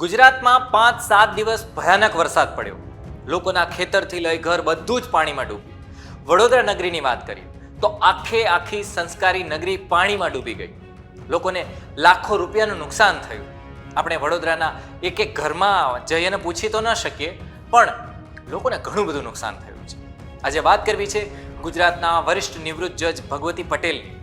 ગુજરાતમાં પાંચ સાત દિવસ ભયાનક વરસાદ પડ્યો. લોકોના ખેતરથી લઈ ઘર બધું જ પાણીમાં ડૂબ્યું. વડોદરા નગરીની વાત કરીએ, તો આખે આખી સંસ્કારી નગરી પાણીમાં ડૂબી ગઈ. લોકોને લાખો રૂપિયાનું નુકસાન થયું. આપણે વડોદરાના એક એક ઘરમાં જઈને પૂછી તો ન શકીએ, પણ લોકોને ઘણું બધું નુકસાન થયું છે. આજે વાત કરવી છે ગુજરાતના વરિષ્ઠ નિવૃત્ત જજ ભગવતી પટેલની.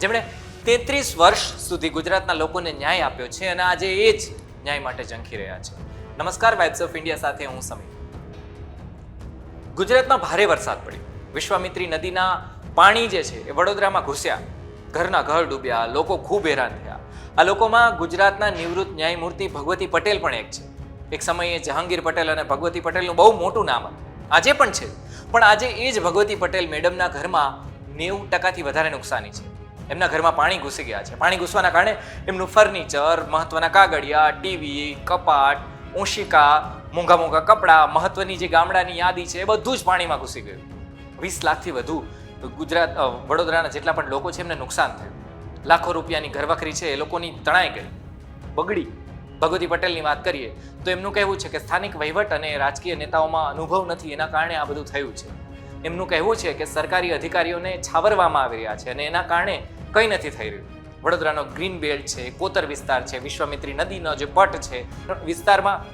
જેમણે તેત્રીસ વર્ષ સુધી ગુજરાતના લોકોને ન્યાય આપ્યો છે અને આજે એ જ ન્યાય માટે ઝંખી રહ્યા છે. નમસ્કાર વાઇબ્સ ઓફ ઇન્ડિયા સાથે હું સમીર. ગુજરાતમાં ભારે વરસાદ પડ્યો. વિશ્વામિત્રી નદીના પાણી જે છે એ વડોદરામાં ઘૂસ્યા. ઘરના ઘર ડૂબ્યા, લોકો ખૂબ હેરાન થયા. આ લોકોમાં ગુજરાતના નિવૃત્ત ન્યાયમૂર્તિ ભગવતી પટેલ પણ એક છે. એક સમયે જહાંગીર પટેલ અને ભગવતી પટેલનું બહુ મોટું નામ હતું. આજે પણ છે. પણ આજે એ જ ભગવતી પટેલ મેડમના ઘરમાં નેવું ટકાથી વધારે નુકસાની છે. એમના ઘરમાં પાણી ઘૂસી ગયા છે. પાણી ઘૂસવાના કારણે એમનું ફર્નિચર, મહત્વના કાગળિયા, ટીવી, કપાટ ઊંશિકા મોંઘા મોંઘા કપડાં, મહત્વની જે ગામડાની યાદી છે એ બધું જ પાણીમાં ઘૂસી ગયું. વીસ લાખથી વધુ ગુજરાત વડોદરાના જેટલા પણ લોકો છે એમને નુકસાન થયું. લાખો રૂપિયાની ઘરવખરી છે એ લોકોની તણાઈ ગઈ. બગડી. ભગવતી પટેલની વાત કરીએ તો એમનું કહેવું છે કે સ્થાનિક વહીવટ અને રાજકીય નેતાઓમાં અનુભવ નથી, એના કારણે આ બધું થયું છે. એમનું કહેવું છે કે સરકારી અધિકારીઓને છાવરવામાં આવી રહ્યા છે અને એના કારણે કંઈ નથી થઈ રહ્યું. વડોદરાનો ગ્રીન બેલ્ટ છે, કોતર વિસ્તાર છે, વિશ્વામિત્રી નદીનો જે પટ છે, વિસ્તારમાં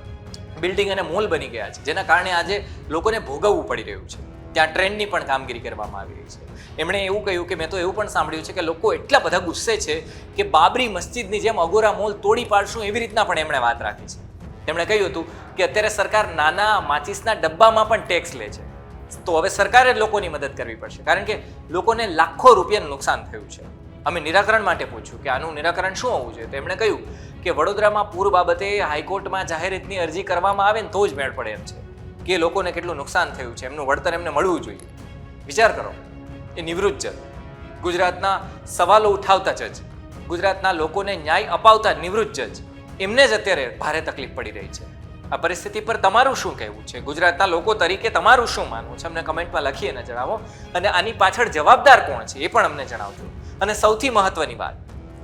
બિલ્ડિંગ અને મોલ બની ગયા છે, જેના કારણે આજે લોકોને ભોગવવું પડી રહ્યું છે. ત્યાં ટ્રેનની પણ કામગીરી કરવામાં આવી રહી છે. એમણે એવું કહ્યું કે, મેં તો એવું પણ સાંભળ્યું છે કે લોકો એટલા બધા ગુસ્સે છે કે બાબરી મસ્જિદની જેમ અગોરા મોલ તોડી પાડશું એવી રીતના પણ એમણે વાત રાખી છે. તેમણે કહ્યું હતું કે, અત્યારે સરકાર નાના માચિસના ડબ્બામાં પણ ટેક્સ લે છે. તો હવે સરકારે લોકોની મદદ કરવી પડશે. કારણ કે લોકોને લાખો રૂપિયાનું નુકસાન થયું છે. અમે નિરાકરણ માટે પૂછ્યું કે આનું નિરાકરણ શું હોવું જોઈએ? તો એમણે કહ્યું કે વડોદરામાં પૂર બાબતે હાઈકોર્ટમાં જાહેરાતની અરજી કરવામાં આવે ને તો જ મેળ પડે એમ છે. કે લોકોને કેટલું નુકસાન થયું છે, એમનું વળતર એમને મળવું જોઈએ. વિચાર કરો, એ નિવૃત્ત જજ, ગુજરાતના સવાલો ઉઠાવતા જજ, ગુજરાતના લોકોને ન્યાય અપાવતા નિવૃત્ત જજ, એમને જ અત્યારે ભારે તકલીફ પડી રહી છે. આ પરિસ્થિતિ પર તમારું શું કહેવું છે? ગુજરાતના લોકો તરીકે તમારું શું માનવું છે? અમને કમેન્ટમાં લખી અને જણાવો. અને આની પાછળ જવાબદાર કોણ છે એ પણ અમને જણાવજો. અને સૌથી મહત્વની વાત,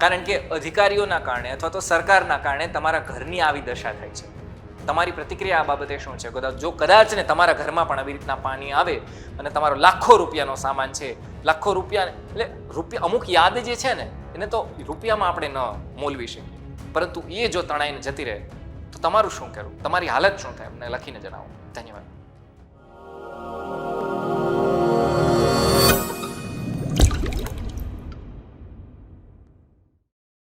કારણ કે અધિકારીઓના કારણે અથવા તો સરકારના કારણે તમારા ઘરની આવી દશા થાય છે. તમારી પ્રતિક્રિયા આ બાબતે શું છે? કદાચ જો કદાચ ને તમારા ઘરમાં પણ આવી રીતના પાણી આવે અને તમારો લાખો રૂપિયાનો સામાન છે, લાખો રૂપિયા એટલે રૂપિયા અમુક યાદ જે છે ને, એને તો રૂપિયામાં આપણે ન મોલવી શકીએ. પરંતુ એ જો તણાઈને જતી રહે, તો તમારું શું કરવું તમારી હાલત શું થાય? અમને લખીને જણાવો. ધન્યવાદ.